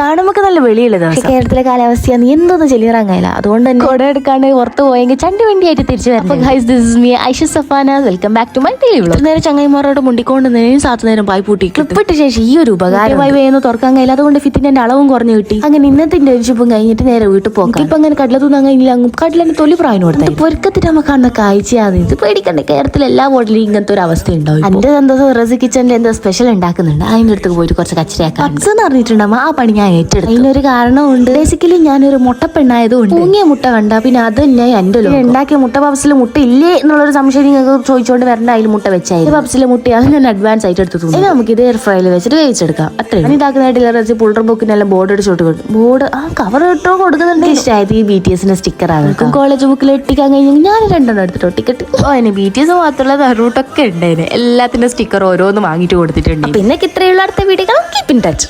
കാണുമ്പോൾ നല്ല വെളിയുള്ള ദിവസം. കേരളത്തിലെ കാലാവസ്ഥ നീ എന്തോന്ന് കഴിയില്ല അതുകൊണ്ട് തന്നെ കുട എടുക്കാണ്ട് പുറത്ത് പോയെങ്കിൽ ചണ്ടി വണ്ടി ആയിട്ട് തിരിച്ചു വരണം guys this is me Aisha Safana welcome back to my daily vlog നേരെ ചങ്ങായിമാരോട് മുണ്ടിക്കൊണ്ട് നേരം സാത്ത് നേരം പായി പൂട്ടി ക്ലിപ്പിട്ട ശേഷം ഈ ഒരു ഉപകാരം വായി വേന്ന് തുറക്കാൻ കഴിയില്ല. അതുകൊണ്ട് ഫിറ്റിന്റെ അളവും കുറഞ്ഞു കിട്ടി. അങ്ങനെ ഇന്നത്തെ ഇന്റേൺഷിപ്പും കഴിഞ്ഞിട്ട് നേരെ വീട്ടിൽ പോകാം. ഇപ്പൊ അങ്ങനെ കടല തൂന്നാൻ കഴിഞ്ഞില്ല അങ്ങ് കടലിന് തൊലി പ്രായം കൊടുത്തു പൊരുക്കത്തിന്റെ നമ്മ കാണുന്ന കാഴ്ചയാണ് ഇത്. പേടിക്കണ്ട കേരളത്തിൽ എല്ലാ ബോട്ടിലും ഇങ്ങനത്തെ ഒരു അവസ്ഥ ഉണ്ടാവും എന്റെ എന്താ റെസി കിച്ചണിൽ എന്താ സ്പെഷ്യൽ ഉണ്ടാക്കുന്നുണ്ട്. അതിന്റെ അടുത്ത് പോയിട്ട് കുറച്ച് കച്ചരയാക്കാം എന്ന് പറഞ്ഞിട്ടുണ്ടാകും ആ പണി ഞാൻ ഏറ്റെടുത്തു. അതിനൊരു കാരണമുണ്ട് ബേസിക്കലി ഞാനൊരു മുട്ടപ്പെണ്ണായതുകൊണ്ട് മുങ്ങിയ മുട്ട കണ്ട പിന്നെ അത് തന്നെ എന്റെ ലോകം. ഉണ്ടാക്കിയ മുട്ട പപ്സിൽ മുട്ട ഇല്ലേ എന്നുള്ളൊരു സംശയം നിങ്ങൾക്ക് ചോദിച്ചുകൊണ്ട് വരണ്ട അതിൽ മുട്ട വെച്ചായിരുന്നു. പപ്സിലെ മുട്ട അത് ഞാൻ അഡ്വാൻസ് ആയിട്ട് എടുത്തു ഇനി നമുക്ക് ഇത് എയർ ഫ്രൈയിൽ വെച്ചിട്ട് വേവിച്ചെടുക്കാം. അത്രയും ഞാൻ ഇതാക്കുന്നതായിട്ടില്ല റെസി പുൾഡർ ബുക്കിനെല്ലാം ബോർഡ് അടിച്ചോട്ട് കൊടുക്കും. ബോർഡ് ആ കവർ ഇട്ടോ കൊടുക്കുന്നുണ്ട്. ഇഷ്ടമായത് ഈ ബി ടി എസിന്റെ സ്റ്റിക്കർ ആണ് കോളേജ് ബുക്കിൽ ഒട്ടിക്കാൻ കഴിഞ്ഞാൽ ഞാൻ രണ്ടെണ്ണം എടുത്തിട്ട് ടിക്കറ്റ് ഓ അതിന് ബി ടി എസ് മാത്രമല്ല റൂട്ടൊക്കെ ഉണ്ടായിരുന്നു എല്ലാത്തിന്റെ സ്റ്റിക്കർ ഓരോന്ന് വാങ്ങിയിട്ട് കൊടുത്തിട്ടുണ്ട്. പിന്നെ ഇത്രയുള്ള അടുത്ത വീഡിയോ കീപ്പ് ഇൻ ടച്ച്